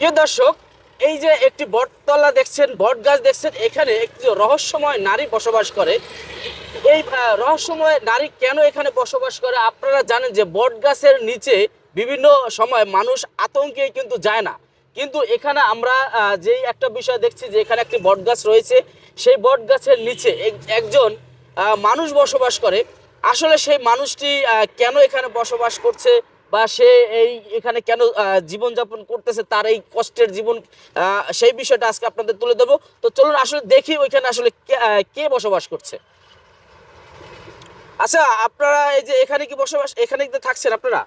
প্রিয় দর্শক, এই যে একটি বটতলা দেখছেন, বট গাছ দেখছেন, এখানে একটি রহস্যময় নারী বসবাস করে। এই রহস্যময় নারী কেন এখানে বসবাস করে? আপনারা জানেন যে বট গাছের নিচে বিভিন্ন সময় মানুষ আতঙ্কে কিন্তু যায় না। কিন্তু এখানে আমরা যেই একটা বিষয় দেখছি যে এখানে একটি বট গাছ রয়েছে, সেই বট গাছের নিচে এক- একজন মানুষ বসবাস করে। আসলে সেই মানুষটি কেন এখানে বসবাস করছে? বা সে এই এখানে কেন জীবনযাপন করতেছে তার এই কষ্টের জীবন সেই বিষয়টা আজকে আপনাদের তুলে দেবো তো চলুন আসলে দেখি ওইখানে আসলে কে- বসবাস করছে। আচ্ছা আপনারা এই যে এখানে কি বসবাস এখানে কি থাকছেন আপনারা?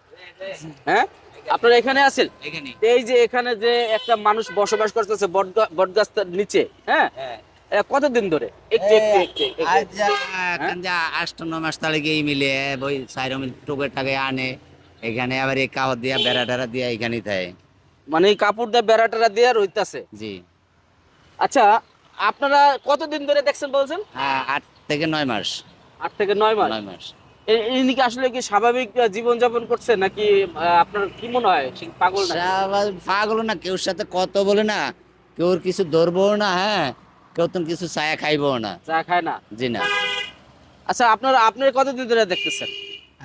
হ্যাঁ? আপনারা এখানে আছেন? এই যে এখানে যে একটা মানুষ বসবাস করতেছে বটগা- বটগাছটার নিচে হ্যাঁ? এ, কতদিন ধরে? আজ একটু। যা এখন যা আষ্ট ন মাস তালে গিয়ে মিলে ওই সাইরো মিল টুকে টাকে আনে। এখানে আবার এই কাপড় দিয়া বেড়া টেরা দিয়া এখানেই থাকে। মানে এই কাপড় দিয়ে বেড়া টেরা দিয়ে রইতাছে? জি। আচ্ছা আপনারা কতদিন ধরে দেখছেন বলছেন? হ্যাঁ আট থেকে নয় মাস। আট থেকে নয় মাস? নয় মাস। ইনি কি আসলে কি স্বাভাবিক জীবন যাপন করছে নাকি আপনার কি মনে হয়? পাগল না স্বাভাবিক পাগল না কেউর সাথে কত বলে না কেউর কিছু ধরবো না হ্যাঁ কেউ তো কিছু ছায়া খাইবো না। চা খায় না? জি না। আচ্ছা আপনার আপনি কতদিন ধরে দেখতেছেন?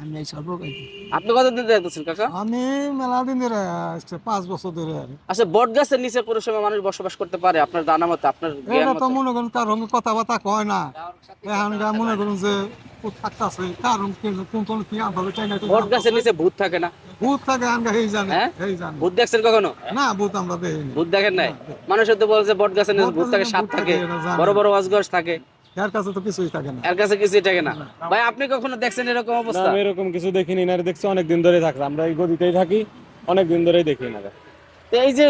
আমি এই খাইছি। আপনি কতদিন ধরে দেখতেছেন কাকা? আমি মেলা দিন ধরে আসছে পাঁচ বছর ধরে আর। আচ্ছা বট গাছের নিচে কোনো সময় মানুষ বসবাস করতে পারে? আপনার জানা মতো আপনার জ্ঞান এটা তো মতো? মনে করুন তার সঙ্গে কথাবার্তা কয় না। এখন মনে করুন যে থাকতেছে কার কোন কোন কি আনতে চাই না বট গাছের নিচে ভূত থাকে না। ভূত থাকে আনগা এই জানে হ্যাঁ? জানে। ভূত দেখছেন কখনো? না ভূত আমরা দেখিনি ভূত দেখেন নাই? মানুষের তো বলছে বট গাছের নিচে ভূত থাকে সাপ থাকে বড় বড় অজগর থাকে। এর কাছে তো কিছুই থাকে না। এর কাছে কিছুই থাকে না। ভাই আপনি কখনো দেখছেন এরকম অবস্থা? আমি এরকম কিছু দেখিনি না। দেখছি অনেক দিন ধরে থাকছে। আমরা এই গদিতেই থাকি অনেক দিন ধরেই দেখি না। এই যে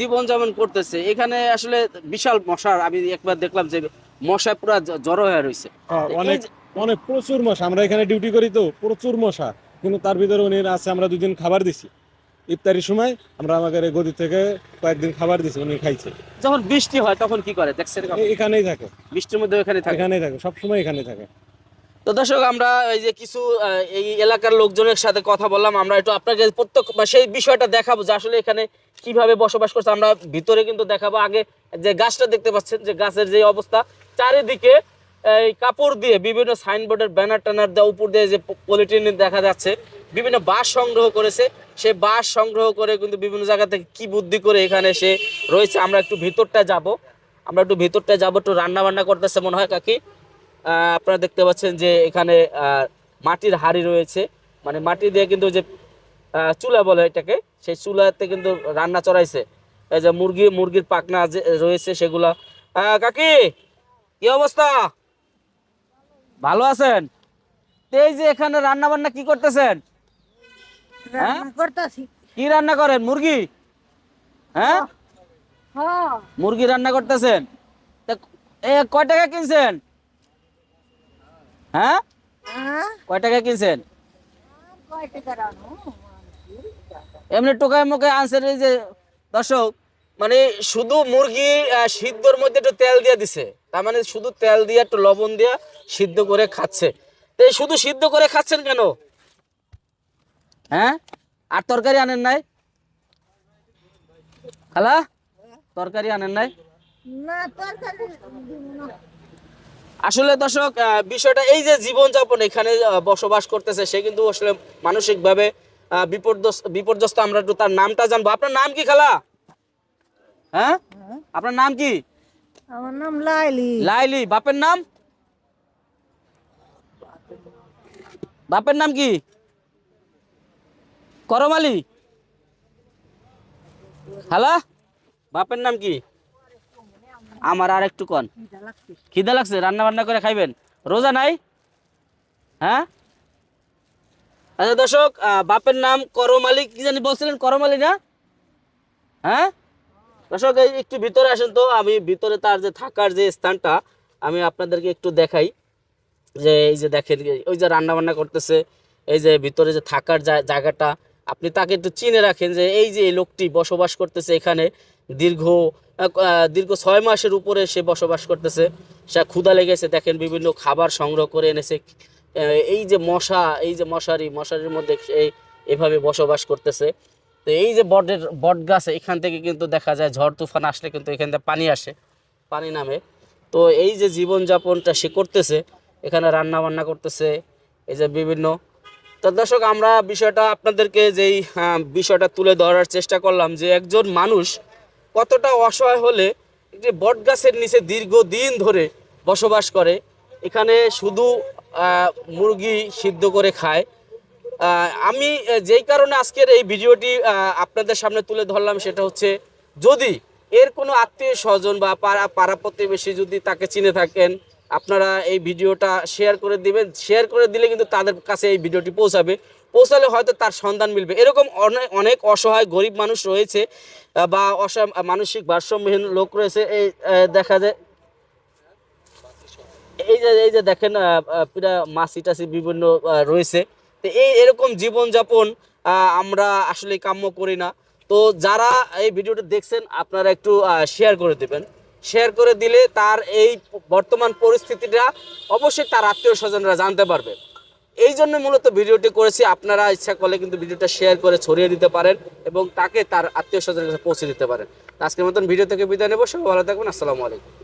জীবন যেমন করতেছে এখানে আসলে বিশাল মশার আমি একবার দেখলাম যে মশা পুরো জড়ো হয়ে রয়েছে হ্যাঁ, অনেক অনেক প্রচুর মশা। আমরা এখানে ডিউটি করি তো প্রচুর মশা। কিন্তু তার ভিতরে উনি আছে আমরা দুদিন খাবার দিছি। ইফতারির সময় আমরা আমাদের গদি থেকে কয়েকদিন খাবার দিছি উনি খাইছে। যখন বৃষ্টি হয় তখন কি করে? দেখছেন এখানেই থাকে। বৃষ্টির মধ্যে এখানে থাকে? এখানেই থাকে সবসময় এখানে থাকে। তো দর্শক আমরা এই যে কিছু এই এলাকার লোকজনের সাথে কথা বললাম আমরা একটু আপনাকে প্রত্যক্ষ বা সেই বিষয়টা দেখাবো যে আসলে এখানে কীভাবে বসবাস করছে। আমরা ভিতরে কিন্তু দেখাবো আগে যে গাছটা দেখতে পাচ্ছেন যে গাছের যে অবস্থা চারিদিকে এই কাপড় দিয়ে বিভিন্ন সাইনবোর্ডের ব্যানার ট্যানার দেওয়া উপর দিয়ে যে পলিটিন দেখা যাচ্ছে বিভিন্ন বাঁশ সংগ্রহ করেছে। সে বাঁশ সংগ্রহ করে কিন্তু বিভিন্ন জায়গা থেকে কি বুদ্ধি করে এখানে সে রয়েছে। আমরা একটু ভিতরটা যাব। আমরা একটু ভিতরটা যাব, একটু রান্না বান্না করতেছে মনে হয় কাকি। আপনারা দেখতে পাচ্ছেন যে এখানে মাটির হাড়ি রয়েছে। মানে মাটি দিয়ে কিন্তু যে চুলা বলে এটাকে, সেই চুলাতে কিন্তু রান্না চড়াইছে। এই যে মুরগি, মুরগির পাকনা যে, রয়েছে সেগুলা। কাকি, কি অবস্থা? ভালো আছেন? এই যে এখানে রান্না বান্না কি করতেছেন? করতেছি। কি রান্না করেন? মুরগি? হ্যাঁ? হ্যাঁ। মুরগি রান্না করতেছেন? এ কয় টাকা কিনছেন? হ্যাঁ? হ্যাঁ? কয় টাকা কিনছেন? এমনি টোকায় মুখে আনছেন এই যে দর্শক মানে শুধু মুরগি সিদ্ধর মধ্যে একটু তেল দিয়ে দিছে। তার মানে শুধু তেল দিয়ে একটু লবণ দিয়ে সিদ্ধ করে খাচ্ছে। তো শুধু সিদ্ধ করে খাচ্ছেন কেন? হ্যাঁ? আর তরকারি আনেন নাই? খালা? তরকারি আনেন নাই? আসলে দর্শক বিষয়টা এই যে জীবনযাপন এখানে বসবাস করতেছে সে কিন্তু আসলে মানসিকভাবে বিপর্যস্ত বিপর্যস্ত। আমরা একটু তার নামটা জানব। আপনার নাম কি খালা? হ্যাঁ? আপনার নাম কি? আমার নাম লাইলি। লাইলি বাপের নাম? বাপের নাম কি? করমালি খালা বাপের নাম কি? আমার আর একটু কন। খিদা লাগছে, রান্না বান্না করে খাইবেন। রোজা নাই? হ্যাঁ? আচ্ছা দর্শক বাপের নাম করমালি কি জানি বলছিলেন? করমালি না? হ্যাঁ? দর্শক একটু ভিতরে আসেন তো, আমি ভিতরে তার যে থাকার যে স্থানটা, আমি আপনাদেরকে একটু দেখাই। যে এই যে দেখেন ওই যে রান্না বান্না করতেছে, এই যে ভিতরে যে থাকার জায়গাটা আপনি তাকে একটু চিনে রাখেন যে এই যে লোকটি বসবাস করতেছে এখানে, দীর্ঘ দীর্ঘ ছয় মাসের উপরে সে বসবাস করতেছে। সে ক্ষুধা লেগেছে, দেখেন বিভিন্ন খাবার সংগ্রহ করে এনেছে। এই যে মশা, এই যে মশারি, মশারির মধ্যে এই এভাবে বসবাস করতেছে। তো এই যে বটের, বট গাছ, এখান থেকে কিন্তু দেখা যায় ঝড়, তুফান আসলে কিন্তু এখান থেকে পানি আসে, পানি নামে। তো এই যে জীবনযাপনটা সে করতেছে, এখানে রান্না বান্না করতেছে, এই যে বিভিন্ন তো দর্শক, আমরা বিষয়টা আপনাদেরকে যেই বিষয়টা তুলে ধরার চেষ্টা করলাম যে একজন মানুষ কতটা অসহায় হলে একটি বট গাছের নিচে দীর্ঘদিন ধরে বসবাস করে, এখানে শুধু মুরগি সিদ্ধ করে খায়। আমি যেই কারণে আজকের এই ভিডিওটি আপনাদের সামনে তুলে ধরলাম সেটা হচ্ছে যদি এর কোনো আত্মীয় স্বজন বা পাড়া পাড়া প্রতিবেশী যদি তাকে চিনে থাকেন আপনারা এই ভিডিওটা শেয়ার করে দিবেন। শেয়ার করে দিলে কিন্তু তাদের কাছে এই ভিডিওটি পৌঁছাবে। পৌঁছালে হয়তো তার সন্ধান মিলবে। এরকম অনেক অনেক অসহায় গরিব মানুষ রয়েছে বা অসহায় মানসিক ভারসাম্যহীন লোক রয়েছে। এই দেখা যায়, এই যে এই যে দেখেন পুরা মাছি টাছি বিভিন্ন রয়েছে। তো এই এরকম জীবনযাপন আমরা আসলে কাম্য করি না। তো যারা এই ভিডিওটা দেখছেন, আপনারা একটু শেয়ার করে দেবেন। শেয়ার করে দিলে তার এই বর্তমান পরিস্থিতিটা অবশ্যই তার আত্মীয় স্বজনরা জানতে পারবে। এই জন্য মূলত ভিডিওটি করেছি। আপনারা ইচ্ছা করলে কিন্তু ভিডিওটা শেয়ার করে ছড়িয়ে দিতে পারেন এবং তাকে তার আত্মীয় স্বজনের কাছে পৌঁছে দিতে পারেন। আজকের মতন ভিডিও থেকে বিদায় নেব। সবাই ভালো থাকবেন। আসসালামু আলাইকুম।